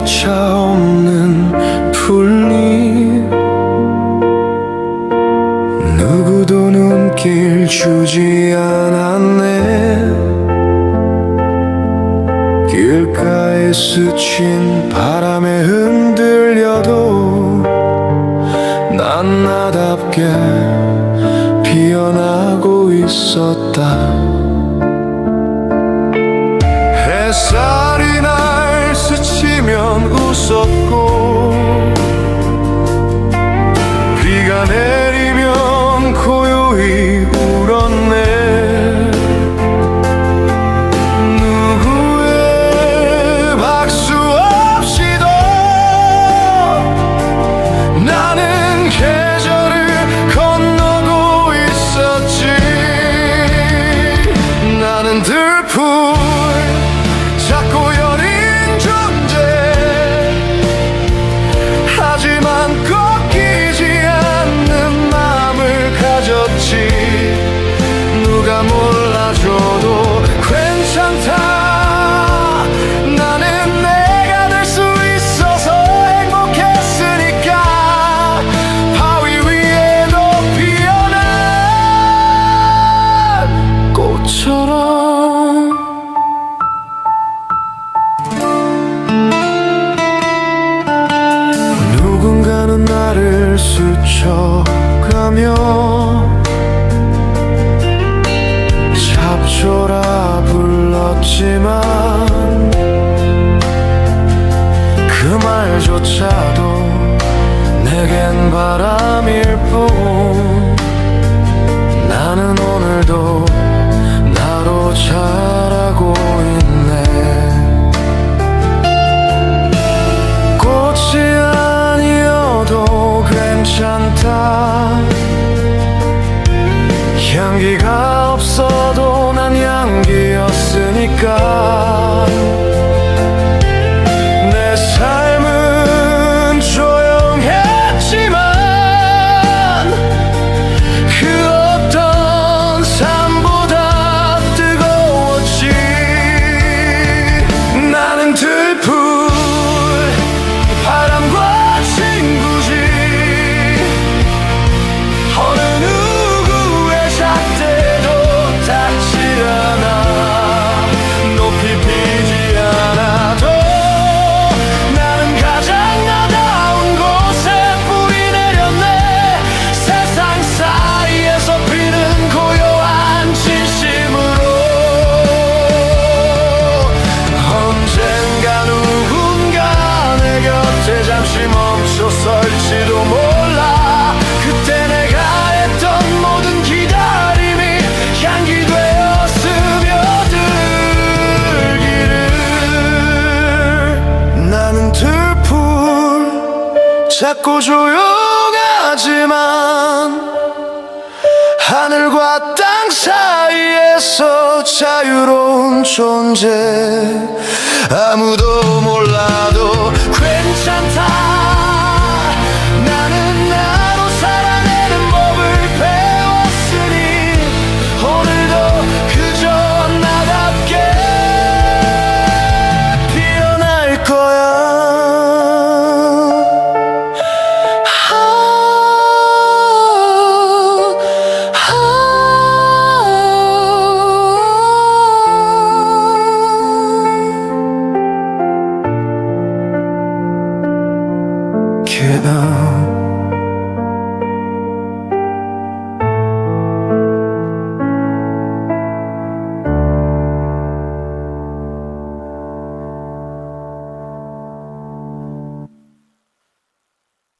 이름조차 없는 풀잎. 누구도 눈길 주지 않았네. 길가에 스친 바람에 흔들려도 난 나답게 피어나고 있었다. 햇살 스쳐가며 잡초라 불렀지만 그 말조차도 내겐 바람일 뿐 향 잠시 멈춰설지도 몰라. 그때 내가 했던 모든 기다림이 향기 되어 스며들기를. 나는 들풀 작고 조용하지만 하늘과 땅 사이에서 자유로운 존재. 아무도 몰라도 괜찮다 Kiddo